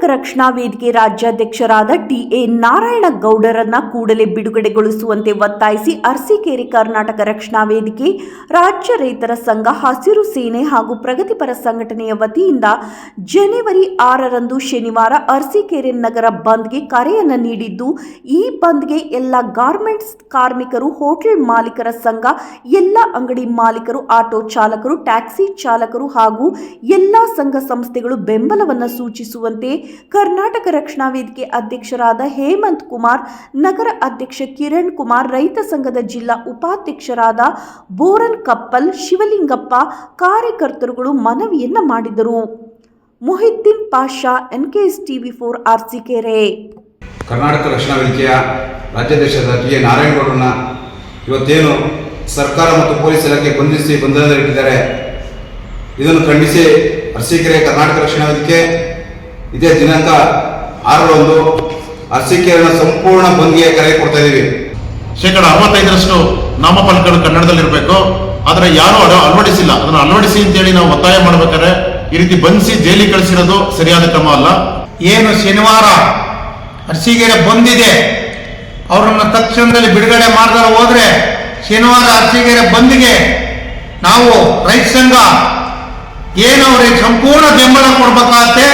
ಕರ್ನಾಟಕ ರಕ್ಷಣಾ ವೇದಿಕೆ ರಾಜ್ಯಾಧ್ಯಕ್ಷರಾದ ಎ ನಾರಾಯಣ ಗೌಡರನ್ನ ಕೂಡಲೇ ಬಿಡುಗಡೆಗೊಳಿಸುವಂತೆ ಒತ್ತಾಯಿಸಿ ಅರ್ಸಿಕೇರಿ ಕರ್ನಾಟಕ ರಕ್ಷಣಾ ವೇದಿಕೆ, ರಾಜ್ಯ ರೈತರ ಸಂಘ, ಹಸಿರು ಸೇನೆ ಹಾಗೂ ಪ್ರಗತಿಪರ ಸಂಘಟನೆಯ ವತಿಯಿಂದ ಜನವರಿ ಆರರಂದು ಶನಿವಾರ ಅರಸೀಕೆರೆ ನಗರ ಬಂದ್ಗೆ ಕರೆಯನ್ನು ನೀಡಿದ್ದು, ಈ ಬಂದ್ಗೆ ಎಲ್ಲ ಗಾರ್ಮೆಂಟ್ಸ್ ಕಾರ್ಮಿಕರು, ಹೋಟೆಲ್ ಮಾಲೀಕರ ಸಂಘ, ಎಲ್ಲ ಅಂಗಡಿ ಮಾಲೀಕರು, ಆಟೋ ಚಾಲಕರು, ಟ್ಯಾಕ್ಸಿ ಚಾಲಕರು ಹಾಗೂ ಎಲ್ಲ ಸಂಘ ಸಂಸ್ಥೆಗಳು ಬೆಂಬಲವನ್ನು ಸೂಚಿಸುವಂತೆ ಕರ್ನಾಟಕ ರಕ್ಷಣಾ ವೇದಿಕೆ ಅಧ್ಯಕ್ಷರಾದ ಹೇಮಂತ್ ಕುಮಾರ್, ನಗರ ಅಧ್ಯಕ್ಷ ಕಿರಣ್ ಕುಮಾರ್, ರೈತ ಸಂಘದ ಜಿಲ್ಲಾ ಉಪಾಧ್ಯಕ್ಷರಾದ ಬೋರನ್ ಕಪ್ಪಲ್, ಶಿವಲಿಂಗಪ್ಪ ಕಾರ್ಯಕರ್ತರುಗಳು ಮನವಿಯನ್ನ ಮಾಡಿದರು. Mohiddeen Pasha N K S TV four Arsikere Karnataka ರಕ್ಷಣಾ ವೇದಿಕೆಯ ರಾಜ್ಯಾಧ್ಯಕ್ಷರಾದ ಟಿ. ಎ. ನಾರಾಯಣಗೌಡರನ್ನ ಇವತ್ತೇನು ಸರ್ಕಾರ ಮತ್ತು ಪೊಲೀಸ್ ಇಲಾಖೆ ಬಂಧಿಸಿ ಬಂಧನದಲ್ಲಿಟ್ಟಿದ್ದಾರೆ, ಇದನ್ನು ಖಂಡಿಸಿ ಅರಸೀಕೆರೆ ಕರ್ನಾಟಕ ರಕ್ಷಣಾ ವೇದಿಕೆ ಇದೇ ದಿನಾಂಕ ಆರರಂದು ಅರಸೀಕೆರೆನ ಸಂಪೂರ್ಣ ಬಂದ್ಗೆ ಕರೆ ಕೊಡ್ತಾ ಇದ್ದೀವಿ ಶೇಕಡ ಅರವತ್ತೈದರಷ್ಟು ನಾಮಫಲಕಗಳು ಕನ್ನಡದಲ್ಲಿರಬೇಕು. ಆದರೆ ಯಾರು ಅದು ಅಳವಡಿಸಿಲ್ಲ. ಅದನ್ನು ಅಳವಡಿಸಿ ಅಂತೇಳಿ ನಾವು ಒತ್ತಾಯ ಮಾಡ್ಬೇಕಾದ್ರೆ ಈ ರೀತಿ ಬಂಧಿಸಿ ಜೈಲಿಗೆ ಕಳಿಸಿರೋದು ಸರಿಯಾದ ಕ್ರಮ ಅಲ್ಲ. ಏನು ಶನಿವಾರ ಅರ್ಸಿಗೆರೆ ಬಂದಿದೆ. ಅವರನ್ನು ತಕ್ಷಣದಲ್ಲಿ ಬಿಡುಗಡೆ ಮಾಡಿದ್ರೆ ಹೋದ್ರೆ ಶನಿವಾರ ಅರ್ಸಿಗೆರೆ ಬಂದಿಗೆ ನಾವು ರೈತ ಸಂಘ ಏನು ಅವರಿಗೆ ಸಂಪೂರ್ಣ ಬೆಂಬಲ ಕೊಡ್ಬೇಕಾಗತ್ತೆ?